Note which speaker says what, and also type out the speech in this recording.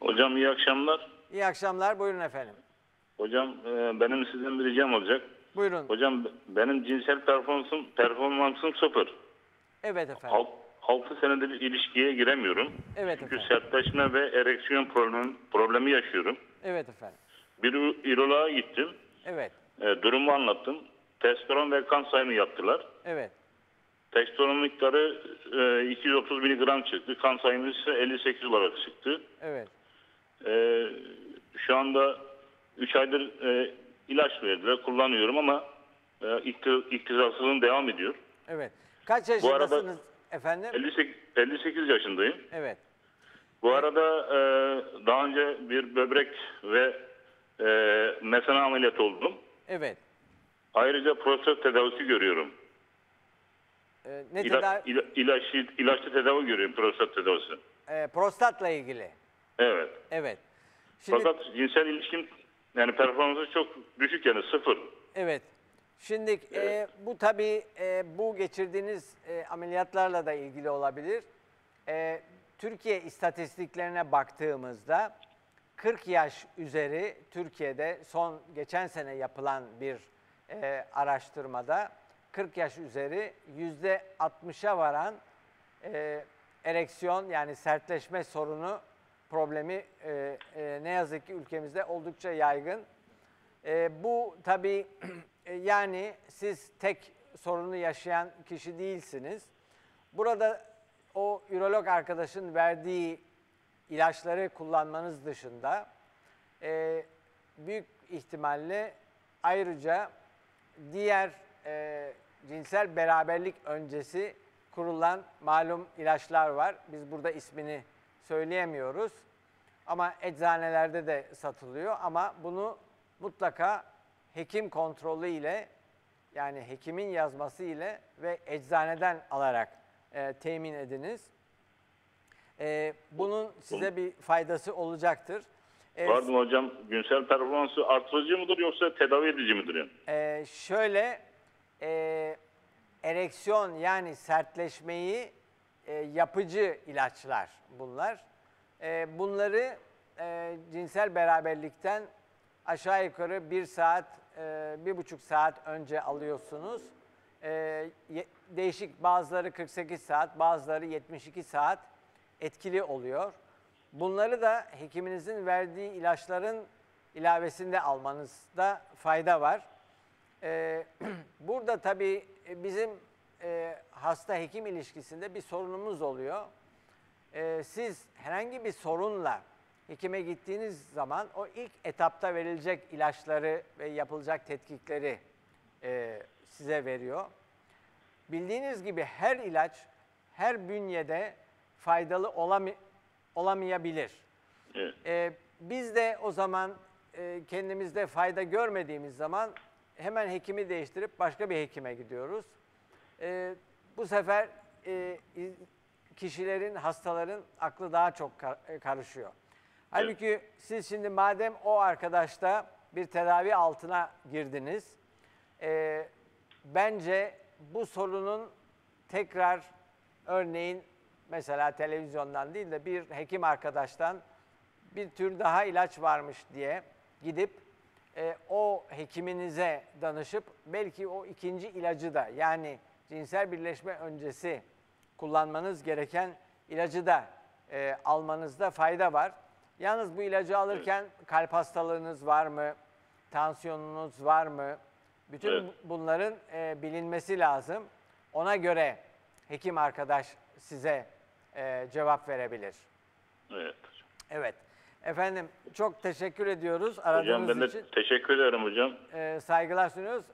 Speaker 1: Hocam iyi akşamlar.
Speaker 2: İyi akşamlar. Buyurun efendim.
Speaker 1: Hocam e, benim sizden bir ricam olacak.
Speaker 2: Buyurun.
Speaker 1: Hocam benim cinsel performansım, performansım sıfır.
Speaker 2: Evet efendim.
Speaker 1: 6 senedir bir ilişkiye giremiyorum.
Speaker 2: Evet
Speaker 1: Çünkü
Speaker 2: efendim.
Speaker 1: sertleşme ve ereksiyon problemi, problemi yaşıyorum.
Speaker 2: Evet efendim.
Speaker 1: Bir üroloğa gittim.
Speaker 2: Evet.
Speaker 1: E, durumu anlattım. Testosteron ve kan sayımı yaptılar.
Speaker 2: Evet.
Speaker 1: Testosteron miktarı e, 230 miligram çıktı. Kan sayımı ise 58 olarak çıktı.
Speaker 2: Evet.
Speaker 1: E, şu anda 3 aydır e, ilaç verdiler. Kullanıyorum ama e, ikti- iktidarsızlığım devam ediyor.
Speaker 2: Evet. Kaç
Speaker 1: Bu arada-
Speaker 2: yaşındasınız efendim?
Speaker 1: 58, 58 yaşındayım.
Speaker 2: Evet.
Speaker 1: Bu arada e, daha önce bir böbrek ve e, mesane ameliyatı oldum.
Speaker 2: Evet.
Speaker 1: Ayrıca prostat tedavisi görüyorum.
Speaker 2: Ee, ne tedavi?
Speaker 1: ila, ilaçlı, ilaçlı tedavi görüyorum prostat tedavisi.
Speaker 2: Ee, prostatla ilgili.
Speaker 1: Evet.
Speaker 2: Evet. Şimdi
Speaker 1: Fakat cinsel ilişkim yani performansı çok düşük yani sıfır.
Speaker 2: evet. Şimdi e, bu tabii e, bu geçirdiğiniz e, ameliyatlarla da ilgili olabilir. E, Türkiye istatistiklerine baktığımızda 40 yaş üzeri Türkiye'de son geçen sene yapılan bir e, araştırmada 40 yaş üzeri yüzde 60'a varan e, ereksiyon yani sertleşme sorunu problemi e, e, ne yazık ki ülkemizde oldukça yaygın. E, bu tabii e, yani siz tek sorunu yaşayan kişi değilsiniz. Burada o ürolog arkadaşın verdiği ilaçları kullanmanız dışında e, büyük ihtimalle ayrıca diğer e, cinsel beraberlik öncesi kurulan malum ilaçlar var. Biz burada ismini söyleyemiyoruz. Ama eczanelerde de satılıyor ama bunu mutlaka hekim kontrolü ile yani hekimin yazması ile ve eczaneden alarak e, temin ediniz. E, bunun size bir faydası olacaktır. E,
Speaker 1: Vardı mı hocam cinsel performansı artırıcı mıdır yoksa tedavi edici midir yani?
Speaker 2: e, şöyle e, ereksiyon yani sertleşmeyi e, yapıcı ilaçlar bunlar. E, bunları e, cinsel beraberlikten aşağı yukarı bir saat, e, bir buçuk saat önce alıyorsunuz. E, değişik bazıları 48 saat, bazıları 72 saat etkili oluyor. Bunları da hekiminizin verdiği ilaçların ilavesinde almanızda fayda var. Ee, burada tabii e, bizim e, hasta hekim ilişkisinde bir sorunumuz oluyor. Ee, siz herhangi bir sorunla hekime gittiğiniz zaman o ilk etapta verilecek ilaçları ve yapılacak tetkikleri e, size veriyor. Bildiğiniz gibi her ilaç her bünyede faydalı olami- olamayabilir.
Speaker 1: Evet.
Speaker 2: Ee, biz de o zaman e, kendimizde fayda görmediğimiz zaman hemen hekimi değiştirip başka bir hekime gidiyoruz. Ee, bu sefer e, kişilerin, hastaların aklı daha çok kar- e, karışıyor. Halbuki siz şimdi madem o arkadaşta bir tedavi altına girdiniz, e, bence bu sorunun tekrar örneğin mesela televizyondan değil de bir hekim arkadaştan bir tür daha ilaç varmış diye gidip e, o hekiminize danışıp belki o ikinci ilacı da yani cinsel birleşme öncesi kullanmanız gereken ilacı da e, almanızda fayda var. Yalnız bu ilacı alırken kalp hastalığınız var mı? Tansiyonunuz var mı? Bütün
Speaker 1: Evet.
Speaker 2: bunların e, bilinmesi lazım. Ona göre hekim arkadaş size e, cevap verebilir.
Speaker 1: Evet.
Speaker 2: Evet. Efendim çok teşekkür ediyoruz
Speaker 1: Hocam
Speaker 2: aradığınız
Speaker 1: ben de
Speaker 2: için.
Speaker 1: teşekkür ederim hocam.
Speaker 2: E, saygılar sunuyoruz.